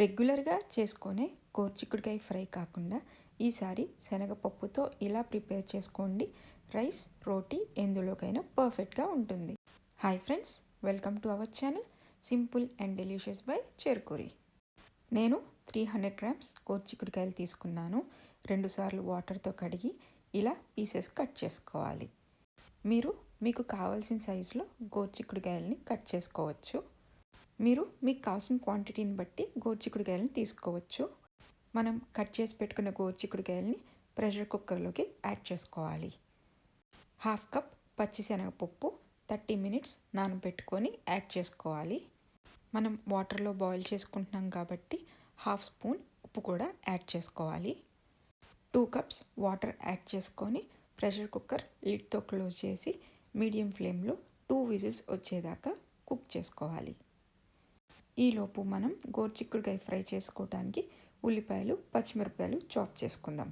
రెగ్యులర్గా చేసుకునే గోర్చిక్కుడికాయ ఫ్రై కాకుండా ఈసారి శనగపప్పుతో ఇలా ప్రిపేర్ చేసుకోండి. రైస్ రోటీ ఎందులోకైనా పర్ఫెక్ట్గా ఉంటుంది. Hi friends welcome to our channel simple and delicious by Cherukuri. నేను త్రీ హండ్రెడ్ గ్రామ్స్ గోర్చిక్కుడికాయలు తీసుకున్నాను. రెండుసార్లు వాటర్తో కడిగి ఇలా పీసెస్ కట్ చేసుకోవాలి. మీరు మీకు కావాల్సిన సైజులో గోర్చిక్కుడికాయలని కట్ చేసుకోవచ్చు. మీరు మీకు కావాల్సిన క్వాంటిటీని బట్టి గోరుచిక్కుడుకాయలను తీసుకోవచ్చు. మనం కట్ చేసి పెట్టుకున్న గోరుచిక్కుడుకాయలని ప్రెషర్ కుక్కర్లోకి యాడ్ చేసుకోవాలి. హాఫ్ కప్ పచ్చిశనగపప్పు థర్టీ మినిట్స్ నానబెట్టుకొని యాడ్ చేసుకోవాలి. మనం వాటర్లో బాయిల్ చేసుకుంటున్నాం కాబట్టి హాఫ్ స్పూన్ ఉప్పు కూడా యాడ్ చేసుకోవాలి. టూ కప్స్ వాటర్ యాడ్ చేసుకొని ప్రెషర్ కుక్కర్ లిడ్తో క్లోజ్ చేసి మీడియం ఫ్లేమ్లో టూ విజిల్స్ వచ్చేదాకా కుక్ చేసుకోవాలి. ఈలోపు మనం గోర్చిక్కుడుకాయ ఫ్రై చేసుకోవడానికి ఉల్లిపాయలు పచ్చిమిరపకాయలు చాప్ చేసుకుందాం.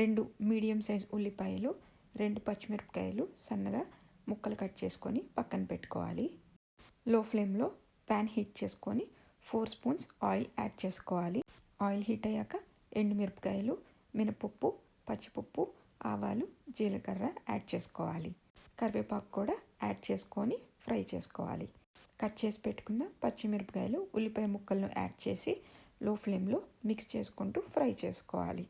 రెండు మీడియం సైజ్ ఉల్లిపాయలు రెండు పచ్చిమిరపకాయలు సన్నగా ముక్కలు కట్ చేసుకొని పక్కన పెట్టుకోవాలి. లో ఫ్లేమ్లో ప్యాన్ హీట్ చేసుకొని ఫోర్ స్పూన్స్ ఆయిల్ యాడ్ చేసుకోవాలి. ఆయిల్ హీట్ అయ్యాక ఎండుమిరపకాయలు మినపప్పు పచ్చిపప్పు ఆవాలు జీలకర్ర యాడ్ చేసుకోవాలి. కరివేపాకు కూడా యాడ్ చేసుకొని ఫ్రై చేసుకోవాలి. కట్ చేసి పెట్టుకున్న పచ్చిమిరపకాయలు ఉల్లిపాయ ముక్కలను యాడ్ చేసి లో ఫ్లేమ్లో మిక్స్ చేసుకుంటూ ఫ్రై చేసుకోవాలి.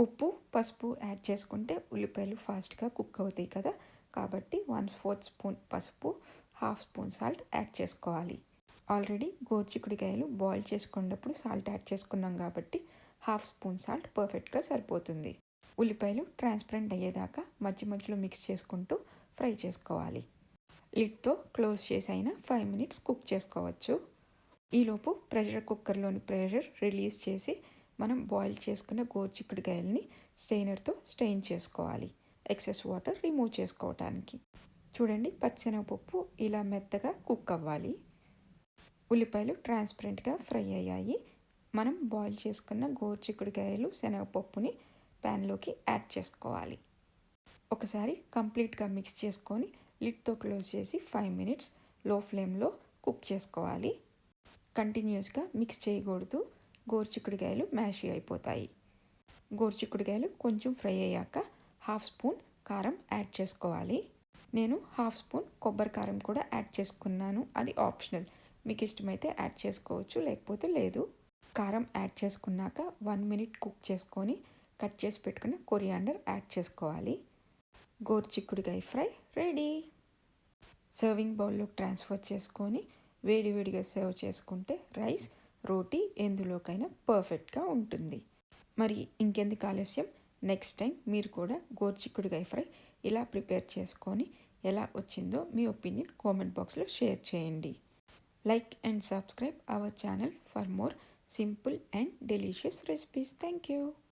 ఉప్పు పసుపు యాడ్ చేసుకుంటే ఉల్లిపాయలు ఫాస్ట్గా కుక్ అవుతాయి కదా. కాబట్టి వన్ ఫోర్త్ స్పూన్ పసుపు హాఫ్ స్పూన్ సాల్ట్ యాడ్ చేసుకోవాలి. ఆల్రెడీ గోర్చికుడికాయలు బాయిల్ చేసుకున్నప్పుడు సాల్ట్ యాడ్ చేసుకున్నాం కాబట్టి హాఫ్ స్పూన్ సాల్ట్ పర్ఫెక్ట్గా సరిపోతుంది. ఉల్లిపాయలు ట్రాన్స్పరెంట్ అయ్యేదాకా మధ్య మధ్యలో మిక్స్ చేసుకుంటూ ఫ్రై చేసుకోవాలి. లిడ్తో క్లోజ్ చేసి అయినా ఫైవ్ మినిట్స్ కుక్ చేసుకోవచ్చు. ఈలోపు ప్రెషర్ కుక్కర్లోని ప్రెషర్ రిలీజ్ చేసి మనం బాయిల్ చేసుకున్న గోరుచిక్కుడుకాయలని స్టెయినర్తో స్టెయిన్ చేసుకోవాలి. ఎక్సెస్ వాటర్ రిమూవ్ చేసుకోవటానికి. చూడండి పచ్చెనగపప్పు ఇలా మెత్తగా కుక్ అవ్వాలి. ఉల్లిపాయలు ట్రాన్స్పరెంట్గా ఫ్రై అయ్యాయి. మనం బాయిల్ చేసుకున్న గోరుచిక్కుడుకాయలు శనగపప్పుని ప్యాన్లోకి యాడ్ చేసుకోవాలి. ఒకసారి కంప్లీట్గా మిక్స్ చేసుకొని లిడ్తో క్లోజ్ చేసి ఫైవ్ మినిట్స్లో ఫ్లేమ్లో కుక్ చేసుకోవాలి. కంటిన్యూస్గా మిక్స్ చేయకూడదు. గోరుచిక్కుడుకాయలు మ్యాషీ అయిపోతాయి. గోరుచిక్కుడుకాయలు కొంచెం ఫ్రై అయ్యాక హాఫ్ స్పూన్ కారం యాడ్ చేసుకోవాలి. నేను హాఫ్ స్పూన్ కొబ్బరి కారం కూడా యాడ్ చేసుకున్నాను. అది ఆప్షనల్. మీకు ఇష్టమైతే యాడ్ చేసుకోవచ్చు లేకపోతే లేదు. కారం యాడ్ చేసుకున్నాక వన్ మినిట్ కుక్ చేసుకొని కట్ చేసి పెట్టుకున్న కొరియాండర్ యాడ్ చేసుకోవాలి. గోరుచిక్కుడుకాయ ఫ్రై రెడీ. సర్వింగ్ బౌల్లోకి ట్రాన్స్ఫర్ చేసుకొని వేడివేడిగా సర్వ్ చేసుకుంటే రైస్ రోటీ ఎందులోకైనా పర్ఫెక్ట్గా ఉంటుంది. మరి ఇంకెందుకు ఆలస్యం? నెక్స్ట్ టైం మీరు కూడా గోరుచిక్కుడుకాయ ఫ్రై ఇలా ప్రిపేర్ చేసుకొని ఎలా వచ్చిందో మీ ఒపీనియన్ కామెంట్ బాక్స్లో షేర్ చేయండి. Like and subscribe our channel for more simple and delicious recipes. Thank you